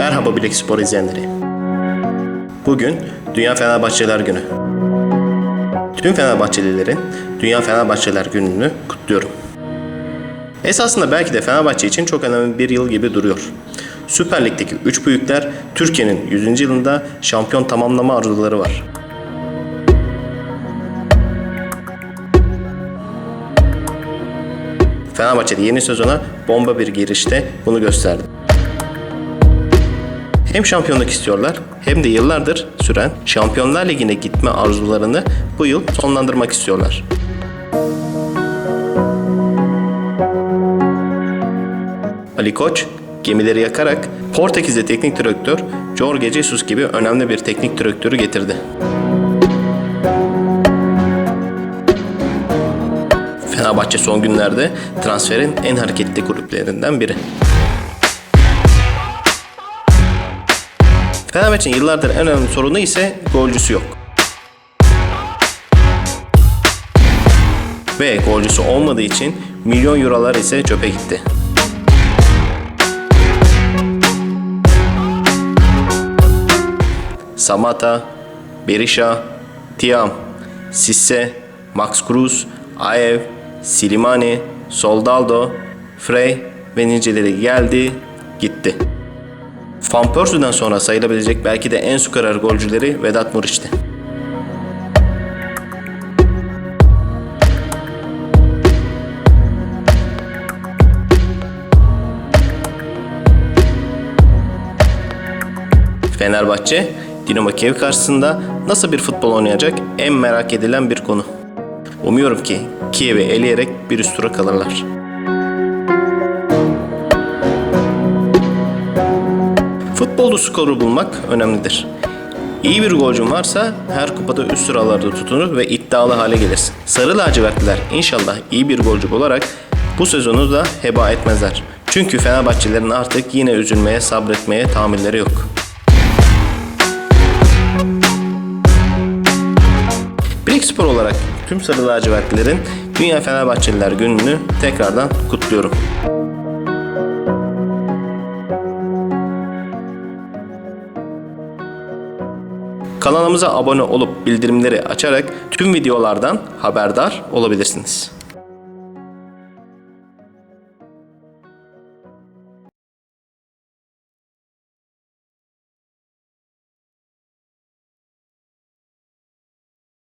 Merhaba Bilek Spor izleyenleri. Bugün Dünya Fenerbahçeler Günü. Tüm Fenerbahçelilerin Dünya Fenerbahçeler Günü'nü kutluyorum. Esasında belki de Fenerbahçe için çok önemli bir yıl gibi duruyor. Süper Lig'deki 3 büyükler Türkiye'nin 100. yılında şampiyon tamamlama arzuları var. Fenerbahçe'de yeni sezona bomba bir girişte bunu gösterdi. Hem şampiyonluk istiyorlar hem de yıllardır süren Şampiyonlar Ligi'ne gitme arzularını bu yıl sonlandırmak istiyorlar. Ali Koç gemileri yakarak Portekiz'de teknik direktör Jorge Jesus gibi önemli bir teknik direktörü getirdi. Fenerbahçe son günlerde transferin en hareketli kulüplerinden biri. Fenerbahçe'nin yıllardır en önemli sorunu ise golcüsü yok. Ve golcüsü olmadığı için milyon eurolar ise çöpe gitti. Samata, Berisha, Tiam, Sisse, Max Cruz, Aev, Silimani, Soldaldo, Frey ve niceleri geldi, gitti. Van Persie'den sonra sayılabilecek belki de en skorer golcüleri Vedat Muriç'ti. Fenerbahçe, Dinamo Kiev karşısında nasıl bir futbol oynayacak en merak edilen bir konu. Umuyorum ki Kiev'i eleyerek bir üst tura kalırlar. Futbolda skoru bulmak önemlidir. İyi bir golcün varsa her kupada üst sıralarda tutunur ve iddialı hale gelirsin. Sarı lacivertliler inşallah iyi bir golcü bularak bu sezonu da heba etmezler. Çünkü Fenerbahçelerin artık yine üzülmeye, sabretmeye tahammülleri yok. Birlik Spor olarak tüm sarı lacivertlilerin Dünya Fenerbahçeliler gününü tekrardan kutluyorum. Kanalımıza abone olup bildirimleri açarak tüm videolardan haberdar olabilirsiniz.